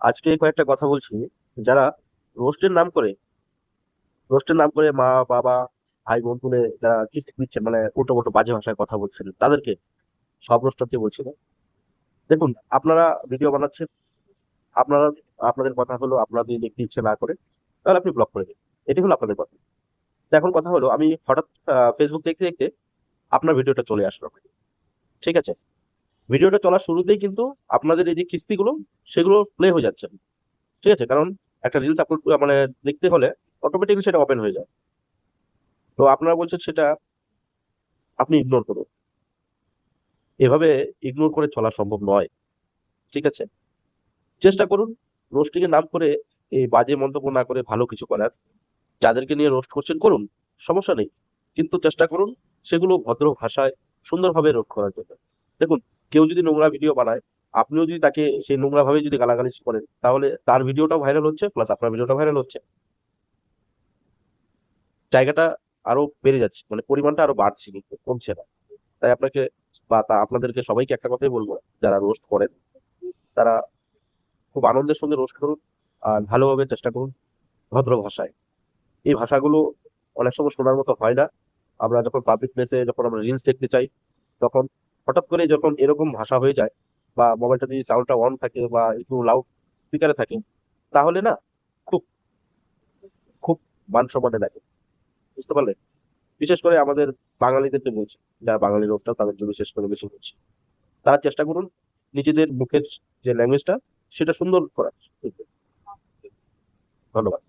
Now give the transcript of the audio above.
আজকে কয়েকটা কথা বলছি। যারা রোস্টের নাম করে রোস্টের নাম করে মা, বাবা, ভাই বোন তুলে যারা কিস্তি দিচ্ছেন মানে উল্টো মোটো বাজে ভাষায় কথা বলছেন, তাদেরকে সব রোস্টারকে বলছি না। দেখুন, আপনারা ভিডিও বানাচ্ছেন, আপনারা, আপনাদের কথা হলো আপনারা যদি দেখতে ইচ্ছে না করে, তাহলে আপনি ব্লক করে দিন। এটি হলো আপনাদের কথা। এখন কথা হলো, আমি হঠাৎ ফেসবুক দেখতে দেখতে আপনার ভিডিওটা চলে আসলো। ঠিক আছে? ভিডিওটা চলার শুরুতেই কিন্তু আপনাদের এই যে কিস্তিগুলো, সেগুলো প্লে হয়ে যাচ্ছে। ঠিক আছে? কারণ একটা রিলস আপলোড মানে দেখতে হলে অটোমেটিকলি সেটা ওপেন হয়ে যায়। তো আপনারা বলছেন সেটা আপনি ইগনোর করুন। এভাবে ইগনোর করে চলা সম্ভব নয়। ঠিক আছে? চেষ্টা করুন রোস্টিং এর নাম করে এই বাজে মন্তব্য না করে ভালো কিছু করার। যাদেরকে নিয়ে রোস্ট করছেন, করুন, সমস্যা নেই। কিন্তু চেষ্টা করুন সেগুলো ভদ্র ভাষায় সুন্দরভাবে রোধ করার জন্য। দেখুন কেউ যদি নোংরা ভিডিও বানায়, আপনিও যদি তাকে সেই নোংরা ভাবে যদি গালাগালি করেন, তাহলে তার ভিডিওটাও ভাইরাল হচ্ছে প্লাস আপনার ভিডিওটা ভাইরাল হচ্ছে। জায়গাটা আরও বেড়ে যাচ্ছে মানে পরিমাণটা আরও বাড়ছে, কিন্তু কমছে না। তাই আপনাকে বা তা আপনাদেরকে সবাইকে একটা কথাই বলব, যারা রোস্ট করেন, তারা খুব আনন্দের সঙ্গে রোস্ট করুন আর ভালোভাবে চেষ্টা করুন ভদ্র ভাষায়। এই ভাষাগুলো অনেক সময় শোনার মতো হয় না। আমরা যখন পাবলিক প্লেসে যখন আমরা রিলস দেখতে চাই, তখন হঠাৎ করে যখন এরকম ভাষা হয়ে যায় বা মোবাইলটা যদি সাউন্ডটা অন থাকে বা একটু লাউড স্পিকারে থাকে, তাহলে না খুব খুব মান সম্মানে লাগে। বুঝতে পারলেন বিশেষ করে আমাদের বাঙালিদেরকে বলছি, যারা বাঙালি লোকটা তাদের জন্য বিশেষ করে বেশি বলছি। তারা চেষ্টা করুন নিজেদের মুখের যে ল্যাঙ্গুয়েজটা সেটা সুন্দর করার। ধন্যবাদ।